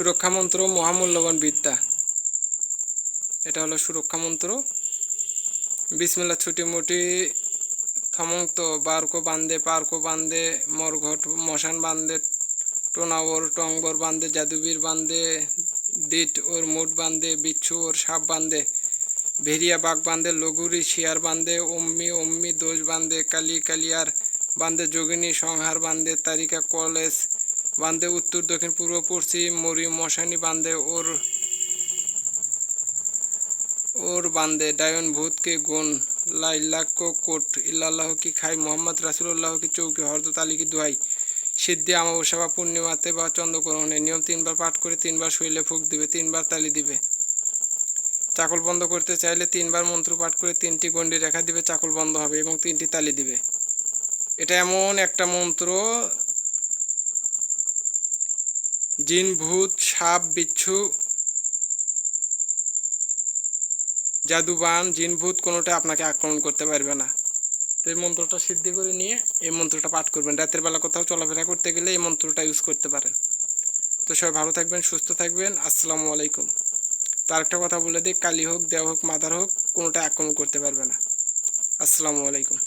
সুরক্ষা মন্ত্র মহামূল্যবান বিদ্যা। এটা হলো সুরক্ষা মন্ত্র। বিসমিল্লা ছুটি মুটি, থমন্ত, বারকো বান্দে, পার্কো বান্দে, মরঘট মশান বান্দে, টোনাওর টংবর বান্দে, জাদুবীর বান্দে, দিট ওর মুট বান্দে, বিচ্ছু ওর সাপ বান্দে, ভেরিয়া বাঘ বান্দে, লঘুরি শিয়ার বান্দে অম্মি অম্মি দোষ বান্দে, কালি কালিয়ার বান্দে, যোগিনী সংহার বান্দে, তারিকা কলেজ বান্দে, উত্তর, দক্ষিণ, পূর্ব, পশ্চিম, মরি, মশানি বান্দে, ওর ওর বান্দে, ডায়ন ভূতকে গুণ, লাইলাক্য কোট, ইল্লাল্লাহ কি খাই, মোহাম্মদ রাসুল্লাহ কি চৌকি হরদত আলী কি দুহাই, সিদ্ধি আমাবস্যা বা পূর্ণিমাতে বা চন্দ্রগ্রহণে নিয়ম তিনবার পাঠ করে তিনবার শৈলে ফুক দিবে, তিনবার তালি দিবে। চাকল বন্ধ করতে চাইলে তিনবার মন্ত্র পাঠ করে তিনটি গণ্ডি রেখা দিবে, চাকল বন্ধ হবে এবং তিনটি তালি দিবে। এটা এমন একটা মন্ত্র জিন ভূত সাপ, বিচ্ছু, জাদুবান, জিনভূত কোনোটা আপনাকে আক্রমণ করতে পারবে না। তো এই মন্ত্রটা সিদ্ধি করে নিয়ে এই মন্ত্রটা পাঠ করবেন। রাতের বেলা কোথাও চলাফেরা করতে গেলে এই মন্ত্রটা ইউজ করতে পারেন। তো সবাই ভালো থাকবেন, সুস্থ থাকবেন। আসসালামু আলাইকুম। তার একটা কথা বলে দিই, কালি হোক, দেওয়া হোক, মাদার হোক, কোনোটা আক্রমণ করতে পারবে না। আসসালামু আলাইকুম।